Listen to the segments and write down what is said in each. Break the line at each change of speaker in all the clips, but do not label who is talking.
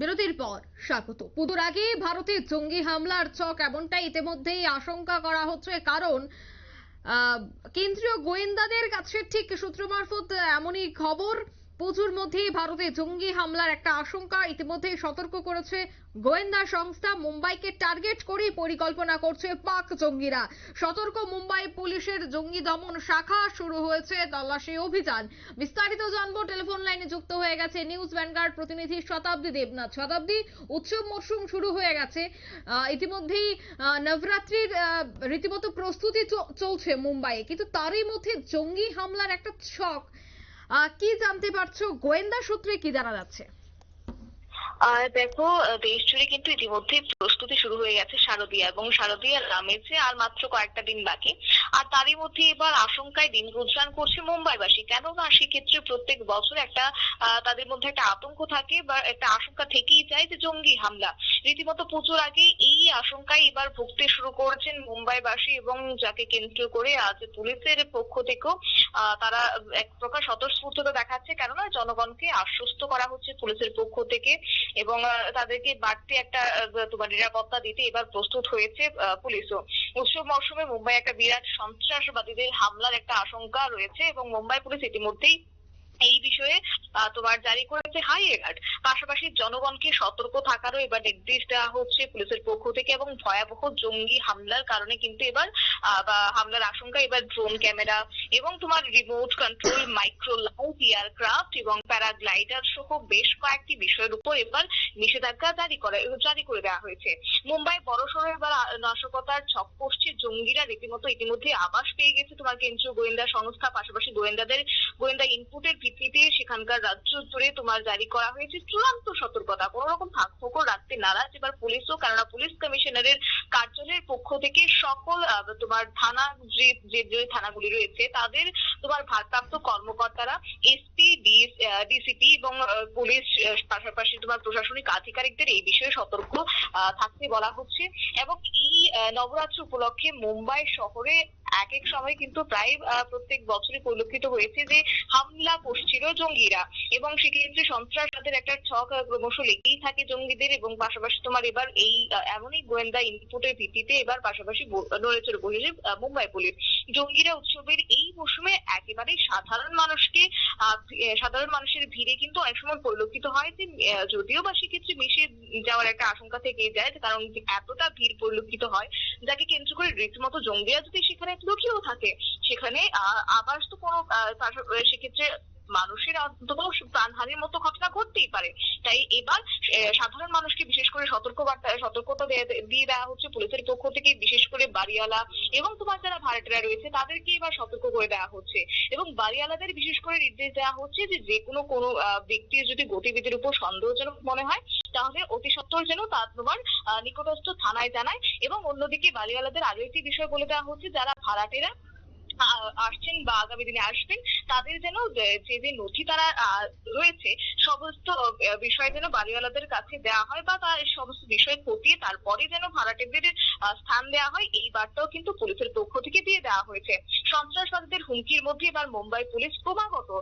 বিরতির পর স্বাগত। পুজোর আগে ভারতে জঙ্গি হামলার চক এমনটাই ইতিমধ্যেই আশঙ্কা করা হচ্ছে, কারণ কেন্দ্রীয় গোয়েন্দাদের কাছে ঠিক সূত্র মারফত এমনই খবর। পুজোর মধ্যেই ভারতে জঙ্গি হামলার একটা আশঙ্কা ইতিমধ্যেই সতর্ক করেছে গোয়েন্দা সংস্থা। মুম্বাইকে টার্গেট করেই পরিকল্পনা করছে পাক জঙ্গিরা। সতর্ক মুম্বাই পুলিশের জঙ্গি দমন শাখা শুরু হয়েছে তল্লাশি অভিযান। বিস্তারিত জানব, টেলিফোন লাইনে যুক্ত হয়ে গেছে নিউজ ভ্যানগার্ড প্রতিনিধি শতাব্দী দেবনাথ। শতাব্দী, উৎসব মরশুম শুরু হয়ে গেছে। ইতিমধ্যেই নবরাত্রির রীতিমতো প্রস্তুতি চলছে মুম্বাইয়ে। কিন্তু তারই মধ্যে জঙ্গি হামলার একটা ছক কি জানতে পারছ? গোয়েন্দা সূত্রে কি জানা যাচ্ছে?
আর দেখো দেশ জুড়ে কিন্তু ইতিমধ্যে প্রস্তুতি শুরু হয়ে গেছে শারদীয়া এবং শারদীয়ার নামেছে আর মাত্র কয়েকটা দিন বাকি। আর তারই মধ্যে এবার আশঙ্কায় দিন গুজরান করছে মুম্বাইবাসী। কেন না সেক্ষেত্রে প্রত্যেক বছর একটা তাদের মধ্যে একটা আতঙ্ক থাকে বা একটা আশঙ্কা থেকেই যায় যে জঙ্গি হামলা। রীতিমতো পুজোর আগে এই আশঙ্কায় এবার ভুগতে শুরু করেছেন মুম্বাইবাসী এবং যাকে কেন্দ্র করে আজ পুলিশের পক্ষ থেকেও তারা এক প্রকার স্বতঃস্ফূর্ততা দেখাচ্ছে কেননা জনগণকে আশ্বস্ত করা হচ্ছে পুলিশের পক্ষ থেকে এবং তাদেরকে বাড়তি একটা তোমার নিরাপত্তা দিতে এবার প্রস্তুত হয়েছে পুলিশও। উৎসব মরশুমে মুম্বাই একটা বিরাট সন্ত্রাসবাদীদের হামলার একটা আশঙ্কা রয়েছে এবং মুম্বাই পুলিশ ইতিমধ্যেই এই বিষয়ে তোমার জারি করেছে হাই অ্যালার্ট পাশাপাশি জনগণকে সতর্ক থাকারও এবার নির্দেশ দেওয়া হচ্ছে পুলিশের পক্ষ থেকে এবং ভয়াবহ জঙ্গি হামলার কারণে কিন্তু এবার বা হামলার আশঙ্কা এবার ড্রোন ক্যামেরা এবং তোমার remote control micro light aircraft এবং প্যারাগ্লাইডার সহ বেশ কয়েকটি বিষয়ের উপর এবার নিষেধাজ্ঞা জারি করে জারি করে দেওয়া হয়েছে। মুম্বাই বড়সড় এবার নাশকতার ছক কষছে জঙ্গিরা। রীতিমতো ইতিমধ্যে আবাস পেয়ে গেছে তোমার কেন্দ্রীয় গোয়েন্দা সংস্থা, পাশাপাশি গোয়েন্দাদের গোয়েন্দা ইনপুটের ভিত্তিতে সেখানকার রাজ্য জুড়ে তোমার জারি করা হয়েছে চূড়ান্ত সতর্কতা। কোন রকম ফাঁক ফোকর রাখতে নারাজ। এবার পুলিশও কেননা পুলিশ কমিশনারের কার্যালয়ের পক্ষ থেকে সকল তোমার থানা যে যে থানাগুলি রয়েছে, তাদের তোমার ভারপ্রাপ্ত কর্মকর্তারা এসপি ডিসিপি এবং পুলিশ পাশাপাশি তোমার প্রশাসনিক আধিকারিকদের এই বিষয়ে সতর্ক থাকতে বলা হচ্ছে। এবং এই নবরাত্রি উপলক্ষে মুম্বাই শহরে এক এক সময় কিন্তু প্রায় প্রত্যেক বছরই পরিলক্ষিত হয়েছে যে হামলা করছিল জঙ্গিরা। এবং সেক্ষেত্রে সন্ত্রাসবাদের একটা ছক ক্রমশ লেগেই থাকে জঙ্গিদের এবং পাশাপাশি তোমার এবার এই এমনই গোয়েন্দা ইনপুটের ভিত্তিতে এবার পাশাপাশি নড়েচড়ে বসেছে মুম্বাই পুলিশ। জঙ্গিরা উৎসবের এই মৌসুমে একেবারে সাধারণ মানুষকে সাধারণ মানুষের ভিড়ে কিন্তু অনেক সময় পরিলক্ষিত হয় যে যদিও বা সেক্ষেত্রে মিশে যাওয়ার একটা আশঙ্কা থেকে যায়, কারণ এতটা ভিড় পরিলক্ষিত হয়, যাকে কেন্দ্র করে রীতিমতো জঙ্গিরা যদি সেখানে লুকিয়েও থাকে, সেখানে আবার তো কোনো সেক্ষেত্রে মানুষের অন্তত প্রাণহানির মতো ঘটনা ঘটতেই পারে। তাই এবার সাধারণ মানুষকে বিশেষ করে সতর্ক বার্তা সতর্কতা দিয়ে- দেওয়া হচ্ছে পুলিশের পক্ষ থেকে, বিশেষ করে বাড়িওয়ালা এবং তোমার যারা ভাড়াটেরা রয়েছে, তাদেরকে এবার সতর্ক করে দেওয়া হচ্ছে। এবং বাড়িওয়ালাদের বিশেষ করে নির্দেশ দেওয়া হচ্ছে যে যে কোনো কোনো ব্যক্তির যদি গতিবিধির উপর সন্দেহজনক মনে হয়, তাহলে অতি সত্বর যেন তা তোমার নিকটস্থ থানায় জানায়। এবং অন্যদিকে বাড়িওয়ালাদের আরও একটি বিষয় বলে দেওয়া হচ্ছে, যারা ভাড়াটেরা আসছেন বা আগামী দিনে আসবেন, তাদের যেন, যে- যে নথি তারা রয়েছে, সমস্ত বিষয় যেন বাড়িওয়ালাদের কাছে দেওয়া হয় বা তার সমস্ত বিষয় খতিয়ে তারপরে যেন ভাড়াটেদের স্থান দেওয়া হয়, এই বার্তাও কিন্তু পুলিশের পক্ষ থেকে দিয়ে দেওয়া হয়েছে। সন্ত্রাসবাদীদের হুমকির মধ্যে এবার মুম্বাই পুলিশ ক্রমাগত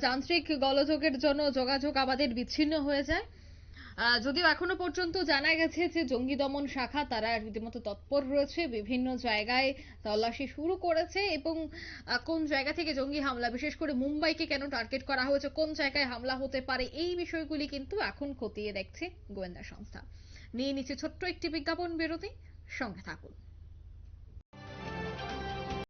যান্ত্রিক গোলযোগের জন্য যোগাযোগ আমাদের বিচ্ছিন্ন হয়ে যায়। যদিও এখনও পর্যন্ত জানা গেছে যে জঙ্গি দমন শাখা, তারা রীতিমতো তৎপর রয়েছে, বিভিন্ন জায়গায় তল্লাশি শুরু করেছে এবং কোন জায়গা থেকে জঙ্গি হামলা, বিশেষ করে মুম্বাইকে কেন টার্গেট করা হয়েছে, কোন জায়গায় হামলা হতে পারে, এই বিষয়গুলি কিন্তু এখন খতিয়ে দেখছে গোয়েন্দা সংস্থা। নিয়ে নিচ্ছে ছোট্ট একটি বিজ্ঞাপন বিরতি, সঙ্গে থাকুন।